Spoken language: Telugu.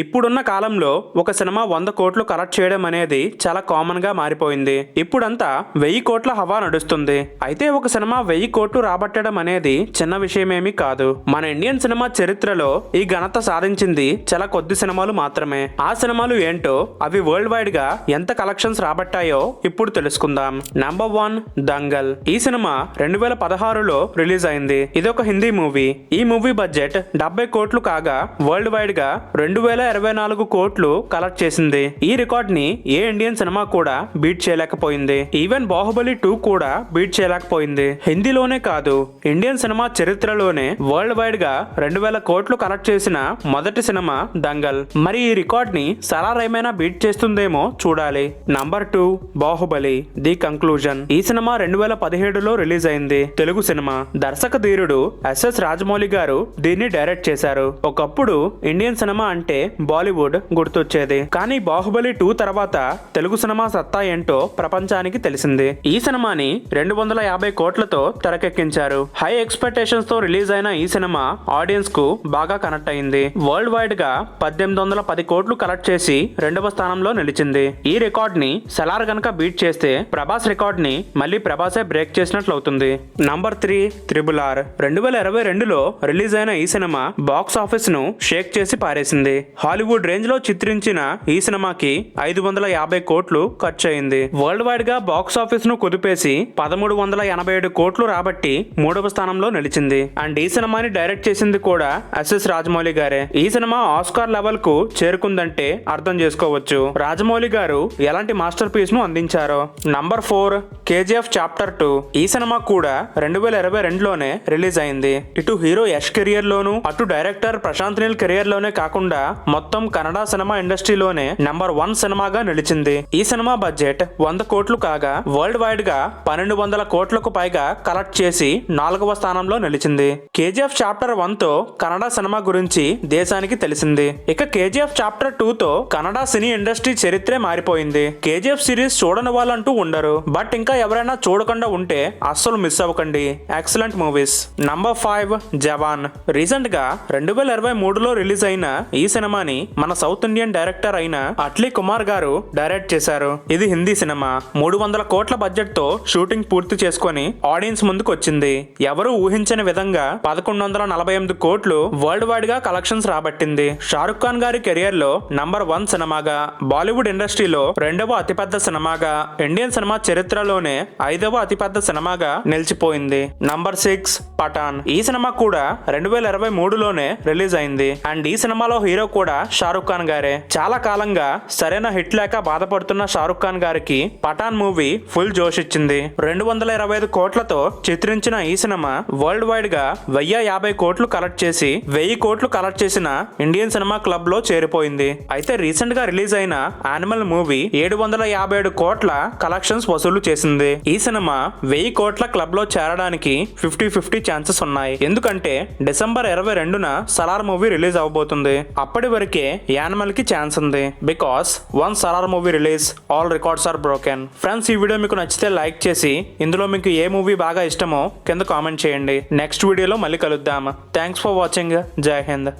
ఇప్పుడున్న కాలంలో ఒక సినిమా వంద కోట్లు కలెక్ట్ చేయడం అనేది చాలా కామన్గా మారిపోయింది. ఇప్పుడంతా వెయ్యి కోట్ల హవా నడుస్తుంది. అయితే ఒక సినిమా వెయ్యి కోట్లు రాబట్టడం అనేది చిన్న విషయమేమీ కాదు. మన ఇండియన్ సినిమా చరిత్రలో ఈ ఘనత సాధించింది చాలా కొద్ది సినిమాలు మాత్రమే. ఆ సినిమాలు ఏంటో అవి వరల్డ్ వైడ్గా ఎంత కలెక్షన్స్ రాబట్టాయో ఇప్పుడు తెలుసుకుందాం. Number one Dangal. ఈ సినిమా రెండు వేల పదహారులో రిలీజ్ అయింది. ఇది ఒక హిందీ మూవీ. ఈ మూవీ బడ్జెట్ డెబ్బై కోట్లు కాగా వరల్డ్ వైడ్గా రెండు వేల ఇరవై నాలుగు కోట్లు కలెక్ట్ చేసింది. ఈ రికార్డ్ని ఏ ఇండియన్ సినిమా కూడా బీట్ చేయలేకపోయింది. ఈవెన్ బాహుబలి టూ కూడా బీట్ చేయలేకపోయింది. హిందీలోనే కాదు ఇండియన్ సినిమా చరిత్రలోనే వరల్డ్ వైడ్గా రెండు వేల కోట్లు కలెక్ట్ చేసిన మొదటి సినిమా దంగల్. మరి ఈ రికార్డ్ని సలార్ ఏమైనా బీట్ చేస్తుందేమో చూడాలి. Number two Baahubali the conclusion ఈ సినిమా రెండు వేల పదిహేడులో రిలీజ్ అయింది. తెలుగు సినిమా. దర్శక ధీరుడు ఎస్ఎస్ రాజమౌళి గారు దీన్ని డైరెక్ట్ చేశారు. ఒకప్పుడు ఇండియన్ సినిమా అంటే బాలీవుడ్ గుర్తొచ్చేది. కానీ బాహుబలి టూ తర్వాత తెలుగు సినిమా సత్తా ఏంటో ప్రపంచానికి తెలిసింది. ఈ సినిమాని రెండు వందల యాభై కోట్లతో తెరకెక్కించారు. హై ఎక్స్పెక్టేషన్స్తో రిలీజ్ అయిన ఈ సినిమా ఆడియన్స్కు బాగా కనెక్ట్ అయింది. వరల్డ్ వైడ్గా పద్దెనిమిది వందల పది కోట్లు కలెక్ట్ చేసి రెండవ స్థానంలో నిలిచింది. ఈ రికార్డ్ని సెలార్ గనక బీట్ చేస్తే ప్రభాస్ రికార్డ్ని మళ్ళీ ప్రభాసే బ్రేక్ చేసినట్లు అవుతుంది నంబర్ త్రీ త్రిబుల్ ఆర్. రెండు వేల ఇరవై రెండులో రిలీజ్ అయిన ఈ సినిమా బాక్స్ ఆఫీస్ను షేక్ చేసి పారేసింది. హాలీవుడ్ రేంజ్లో చిత్రించిన ఈ సినిమాకి ఐదు వందల యాభై కోట్లు ఖర్చు అయింది వరల్డ్ వైడ్గా బాక్స్ ఆఫీస్ను కుదిపేసి పదమూడు వందల ఎనభై ఏడు కోట్లు రాబట్టి మూడవ స్థానంలో నిలిచింది. అండ్ ఈ సినిమాని డైరెక్ట్ చేసింది కూడా ఎస్ఎస్ రాజమౌళి గారే. ఈ సినిమా ఆస్కార్ లెవెల్కు చేరుకుందంటే అర్థం చేసుకోవచ్చు. రాజమౌళి గారు ఎలాంటి మాస్టర్ పీస్ను అందించారో. Number four KGF chapter two. ఈ సినిమా కూడా రెండు వేల ఇరవై రెండులోనే రిలీజ్ అయింది. ఇటు హీరో యష్ కెరియర్ లోను అటు డైరెక్టర్ ప్రశాంత్ నీల్ కెరియర్లోనే కాకుండా మొత్తం కన్నడ సినిమా ఇండస్ట్రీలోనే నెంబర్ వన్ సినిమాగా నిలిచింది. ఈ సినిమా బడ్జెట్ వంద కోట్లు కాగా వరల్డ్ వైడ్గా పన్నెండు వందల కోట్లకు పైగా కలెక్ట్ చేసి నాలుగవ స్థానంలో నిలిచింది. కేజీఎఫ్ చాప్టర్ వన్తో కన్నడ సినిమా గురించి దేశానికి తెలిసింది. ఇక కేజీఎఫ్ చాప్టర్ టూ తో కన్నడ సినీ ఇండస్ట్రీ చరిత్రే మారిపోయింది. కేజీఎఫ్ సిరీస్ చూడని వాళ్ళంటూ ఉండరు. బట్ ఇంకా ఎవరైనా చూడకుండా ఉంటే అస్సలు మిస్ అవ్వకండి. Excellent movies. Number five Jawan. రీసెంట్గా రెండు వేల ఇరవై మూడులో రిలీజ్ అయిన ఈ సినిమా సినిమాని మన సౌత్ ఇండియన్ డైరెక్టర్ అయిన అట్లీ కుమార్ గారు డైరెక్ట్ చేశారు. ఇది హిందీ సినిమా. మూడు వందల కోట్ల బడ్జెట్తో షూటింగ్ పూర్తి చేసుకొని ఆడియన్స్ ముందుకు వచ్చింది ఎవరు ఊహించని విధంగా పదకొండు వందల నలభై ఎనిమిది కోట్లు వరల్డ్ వైడ్గా కలెక్షన్స్ రాబట్టింది. షారుఖ్ ఖాన్ గారి కెరియర్లో నంబర్ వన్ సినిమాగా బాలీవుడ్ ఇండస్ట్రీలో రెండవ అతిపెద్ద సినిమాగా ఇండియన్ సినిమా చరిత్రలోనే ఐదవ అతిపెద్ద సినిమాగా నిలిచిపోయింది. Number six Pathaan. ఈ సినిమా కూడా రెండు వేల ఇరవై మూడులోనే రిలీజ్ అయింది. అండ్ ఈ సినిమాలో హీరో కూడా కూడా షారుఖ్ ఖాన్ గారే. చాలా కాలంగా సరైన హిట్ లేక బాధపడుతున్న షారుఖ్ ఖాన్ గారికి పఠాన్ మూవీ ఫుల్ జోష్ ఇచ్చింది. రెండు వందల ఇరవై ఐదు కోట్లతో చిత్రించిన ఈ సినిమా వరల్డ్ వైడ్గా వెయ్యి యాభై కోట్లు కలెక్ట్ చేసి వెయ్యి కోట్లు కలెక్ట్ చేసిన ఇండియన్ సినిమా క్లబ్లో చేరిపోయింది. అయితే రీసెంట్గా రిలీజ్ అయిన యానిమల్ మూవీ ఏడు వందల యాభై ఏడు కోట్ల కలెక్షన్స్ వసూలు చేసింది. ఈ సినిమా వెయ్యి కోట్ల క్లబ్లో చేరడానికి ఫిఫ్టీ ఫిఫ్టీ ఛాన్సెస్ ఉన్నాయి. ఎందుకంటే డిసెంబర్ ఇరవై రెండున సలార్ మూవీ రిలీజ్ అవబోతుంది. అప్పటి వరకే యానిమల్కి ఛాన్స్ ఉంది. Because one Salaar movie release all records are broken friends ఈ వీడియో మీకు నచ్చితే లైక్ చేసి ఇందులో మీకు ఏ మూవీ బాగా ఇష్టమో కింద కామెంట్ చేయండి. నెక్స్ట్ వీడియోలో మళ్ళీ కలుద్దాం. థ్యాంక్స్ ఫర్ వాచింగ్ జై హింద్